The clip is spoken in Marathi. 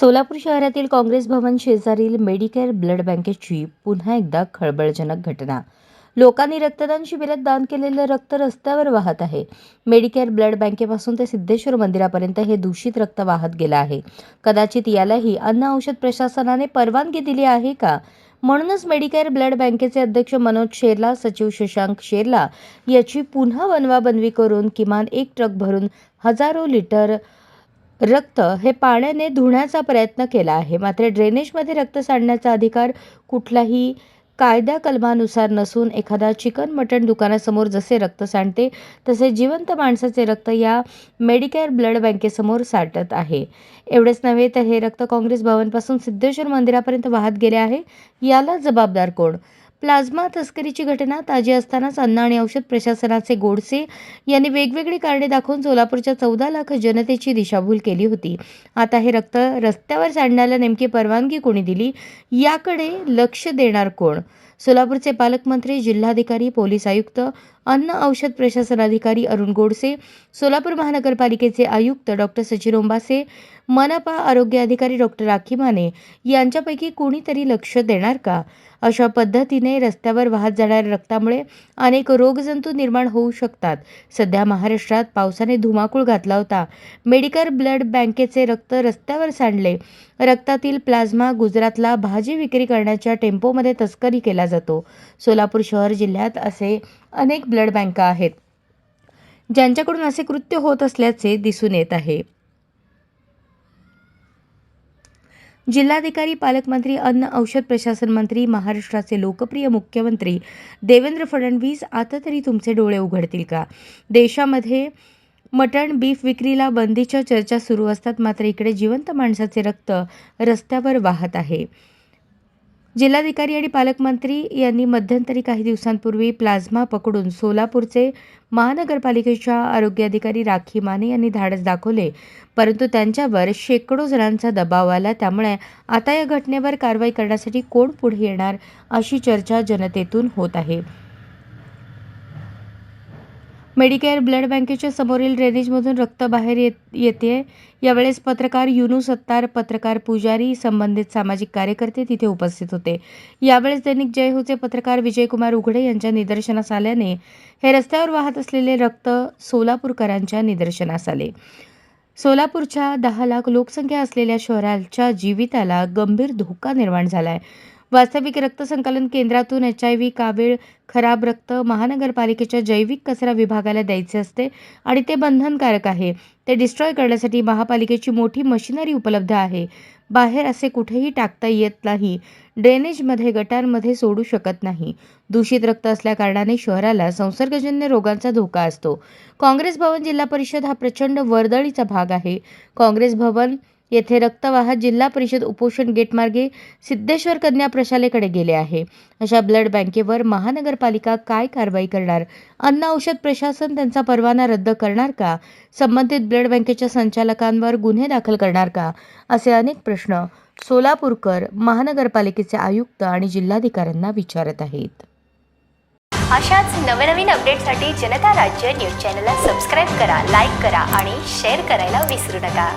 सोलापूर शहरातील काँग्रेस भवन शेजारील मेडिकेअर ब्लड बँकेची पुन्हा एकदा खळबळजनक घटना. लोकांनी रक्तदान शिबिरात दान केलेलं रक्त रस्त्यावर वाहत आहे. मेडिकेअर ब्लड बँकेपासून ते सिद्धेश्वर मंदिरापर्यंत हे दूषित रक्त वाहत गेलं आहे. कदाचित यालाही अन्न औषध प्रशासनाने परवानगी दिली आहे का? म्हणूनच मेडिकेअर ब्लड बँकेचे अध्यक्ष मनोज शेरला सचिव शशांक शेरला याची पुन्हा बनवाबनवी करून किमान एक ट्रक भरून हजारो लिटर रक्त हे पाण्याने धुण्याचा प्रयत्न केला आहे. मात्र ड्रेनेजमध्ये रक्त सांडण्याचा अधिकार कुठलाही कायदा कलमानुसार नसून एखादा चिकन मटण दुकानासमोर जसे रक्त सांडते तसे जिवंत माणसाचे रक्त या मेडिकेअर ब्लड बँकेसमोर साठत आहे. एवढेच नव्हे तर हे रक्त काँग्रेस भवनपासून सिद्धेश्वर मंदिरापर्यंत वाहत गेले आहे. याला जबाबदार कोण? प्लाझ्मा तस्करीची घटना ताजी असतानाच अन्न आणि औषध प्रशासनाचे गोडसे यांनी वेगवेगळी कारणे दाखवून सोलापूरच्या चौदा लाख जनतेची दिशाभूल केली होती. आता हे रक्त रस्त्यावर सांडण्याला नेमकी परवानगी कोणी दिली? याकडे लक्ष देणार कोण? सोलापूरचे पालकमंत्री जिल्हाधिकारी पोलीस आयुक्त अन्न औषध प्रशासन अधिकारी अरुण गोडसे सोलापूर महानगरपालिकेचे आयुक्त डॉक्टर सचिन ओंबासे मनपा आरोग्य अधिकारी डॉक्टर राखी माने यांच्यापैकी कोणीतरी लक्ष देणार का? अशा पद्धतीने रस्त्यावर वाहत जाणाऱ्या रक्तामुळे अनेक रोगजंतू निर्माण होऊ शकतात. सध्या महाराष्ट्रात पावसाने धुमाकूळ घातला होता. मेडिकल ब्लड बँकेचे रक्त रस्त्यावर सांडले. रक्तातील प्लाझ्मा गुजरातला भाजी विक्री करण्याच्या टेम्पोमध्ये तस्करी केला जातो. सोलापूर शहर जिल्ह्यात असे अनेक ब्लड बँका आहेत. ज्यांच्याकडून असे कृत्य होत असल्याचे दिसून येत आहे. जिल्हाधिकारी पालकमंत्री अन्न औषध प्रशासन मंत्री महाराष्ट्राचे लोकप्रिय मुख्यमंत्री देवेंद्र फडणवीस आता तरी तुमचे डोळे उघडतील का? देशामध्ये मटण बीफ विक्रीला बंदीच्या चर्चा सुरू असतात मात्र इकडे जिवंत माणसाचे रक्त रस्त्यावर वाहत आहे. जिल्हाधिकारी आणि पालकमंत्री यांनी मध्यंतरी काही दिवसांपूर्वी प्लाझ्मा पकडून सोलापूरचे महानगरपालिकेच्या आरोग्य अधिकारी राखी माने यांनी धाडस दाखवले. परंतु त्यांच्यावर शेकडो जणांचा दबाव आला. त्यामुळे आता या घटनेवर कारवाई करण्यासाठी कोण पुढे येणार अशी चर्चा जनतेतून होत आहे. मेडिकेअर ब्लड बँकेच्या समोरील ड्रेनेजमधून रक्त बाहेर येत येते यावेळेस पत्रकार युनू सत्तार पत्रकार पुजारी संबंधित सामाजिक कार्यकर्ते तिथे उपस्थित होते. यावेळेस दैनिक जय होचे पत्रकार विजयकुमार उघडे यांच्या निदर्शनास आल्याने हे रस्त्यावर वाहत असलेले रक्त सोलापूरकरांच्या निदर्शनास आले. सोलापूरच्या दहा लाख लोकसंख्या असलेल्या शहराच्या जीविताला गंभीर धोका निर्माण झाला आहे वास्तविक रक्त संकलन केंद्रातून एच आय व्ही कावीळ खराब रक्त महानगरपालिकेच्या जैविक कचरा विभागाला द्यायचे असते आणि ते बंधनकारक आहे. ते डिस्ट्रॉय करण्यासाठी महापालिकेची मोठी मशिनरी उपलब्ध आहे. बाहेर असे कुठेही टाकता येत नाही. ड्रेनेजमध्ये गटारमध्ये सोडू शकत नाही. दूषित रक्त असल्याकारणाने शहराला संसर्गजन्य रोगांचा धोका असतो. काँग्रेस भवन जिल्हा परिषद हा प्रचंड वर्दळीचा भाग आहे. काँग्रेस भवन येथे रक्तवाह जिल्हा परिषद उपोषण गेटमार्गे सिद्धेश्वर कन्या प्रशालेकडे गेले आहे. अशा ब्लड बँकेवर महानगरपालिका काय कारवाई करणार? अन्न औषध प्रशासन त्यांचा परवाना रद्द करणार का? संबंधित ब्लड बँकेच्या संचालकांवर गुन्हे दाखल करणार का? असे अनेक प्रश्न सोलापूरकर महानगरपालिकेचे आयुक्त आणि जिल्हाधिकाऱ्यांना विचारत आहेत. अशाच नवनवीन अपडेटसाठी जनता राज्य न्यूज चॅनलला सबस्क्राईब करा लाईक करा आणि शेअर करायला विसरू नका.